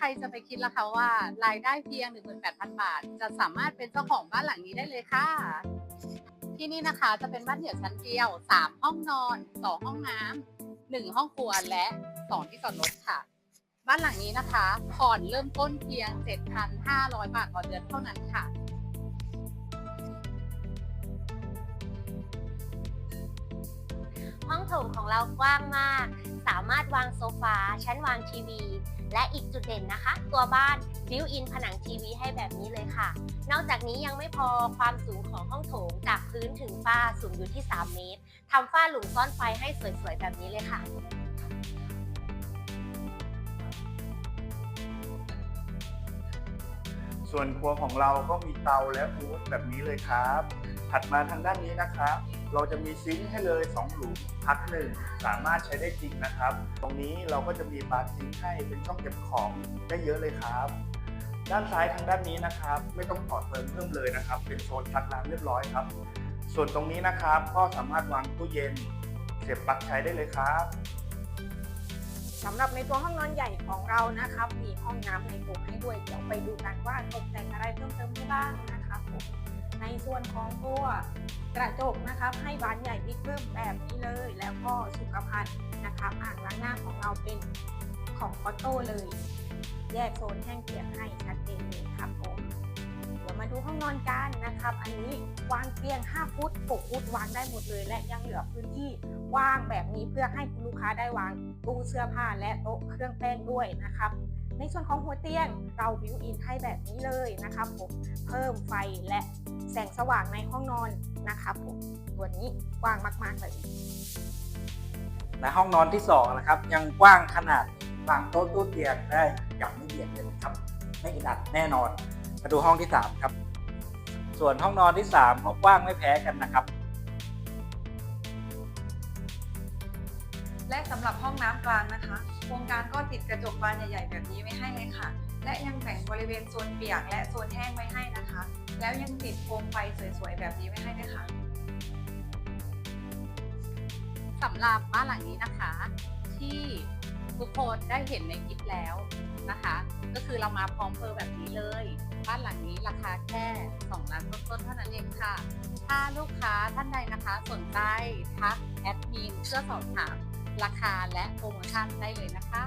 ครจะไปคิดล่ะคะว่ารายได้เพียง 18,000 บาท จะสามารถเป็นเจ้าของบ้านหลังนี้ได้เลยค่ะ ที่นี่นะคะจะเป็นบ้านเดี่ยวชั้นเดียว 3 ห้องนอน 2 ห้องน้ำ1 ห้องครัวและ 2 ที่จอดรถค่ะ บ้านหลังนี้นะคะผ่อนเริ่มต้นเพียง 7,500 บาทต่อเดือนเท่านั้นค่ะ โถงของเรากว้างมาก สามารถวางโซฟา ชั้นวางทีวี และอีกจุดเด่นนะคะ ตัวบ้านบิวอินผนังทีวีให้แบบนี้เลยค่ะ นอกจากนี้ยังไม่พอความสูงของห้องโถงจากพื้นถึงฝ้าสูงอยู่ที่ 3 เมตรทำฝ้าหลุมซ่อนไฟให้สวยๆแบบนี้เลยค่ะ ส่วนครัวของเราก็มีเตาและฮูดแบบนี้เลยครับ ถัดมาทางด้านนี้นะครับ เราจะมีซิงค์ให้เลย 2 หลุมพักหนึ่งสามารถใช้ได้จริงนะครับ ตรงนี้เราก็จะมีบาร์ซิงค์ให้เป็นช่องเก็บของได้เยอะเลยครับ ด้านซ้ายทางด้านนี้นะครับ ไม่ต้องต่อเติมเพิ่มเลยนะครับ เป็นโซนพักน้ำเรียบร้อยครับ ส่วนตรงนี้นะครับก็สามารถวางตู้เย็น เสียบปลั๊กใช้ได้เลยครับ สำหรับในตัวห้องนอนใหญ่ของเรานะครับ มีห้องน้ำในตัวให้ด้วย เดี๋ยวไปดูกันว่าตกแต่งอะไรเพิ่มเติมได้บ้างนะครับผมในส่วนของตัวกระจกนะครับให้บานใหญ่บิ๊กเบิ้มแบบนี้เลย แล้วก็สุขภัณฑ์นะครับอ่างล้างหน้าของเราเป็นของออโต้เลย แยกโซนแห้งเปียกให้ชัดเจนเลยครับผมเดี๋ยวมาดูห้องนอนกัน นะครับ อันนี้วางเตียง 5 ฟุต 6 ฟุตวางได้หมดเลย และยังเหลือพื้นที่ว่างแบบนี้เพื่อให้คุณลูกค้าได้วางตู้เสื้อผ้าและโต๊ะเครื่องแป้งด้วยนะครับในส่วนของหัวเตียงเราบิวอินให้แบบนี้เลยนะครับผมเพิ่มไฟและแสงสว่างในห้องนอนนะครับผมตัวนี้กว้างมาก ๆ เลยและห้องนอนที่2นะครับยังกว้างขนาดวางโต๊ะตู้เตียงได้อย่างไม่เบียดเลยครับ ไม่อึดอัดแน่นอนมาดูห้องที่ 3 ครับ ส่วนห้องนอนที่3ก็กว้างไม่แพ้กันนะครับ และสำหรับห้องน้ำกลางนะคะ โครงการก็ติดกระจกบานใหญ่ ๆ แบบนี้ไว้ให้เลยค่ะ และยังแบ่งบริเวณโซนเปียกและโซนแห้งไว้ให้นะคะ แล้วยังติดโคมไฟสวยๆแบบนี้ไว้ให้ด้วยค่ะสำหรับบ้านหลังนี้นะคะ ที่ทุกคนได้เห็นในคลิปแล้วนะคะ ก็คือเรามาพร้อมเพอร์แบบนี้เลย บ้านหลังนี้ราคาแค่2 ล้านต้นๆเท่านั้นเองค่ะ ถ้าลูกค้าท่านใดนะคะสนใจทักแอดมินเพื่อสอบถามราคาและโปรโมชั่นได้เลยนะคะ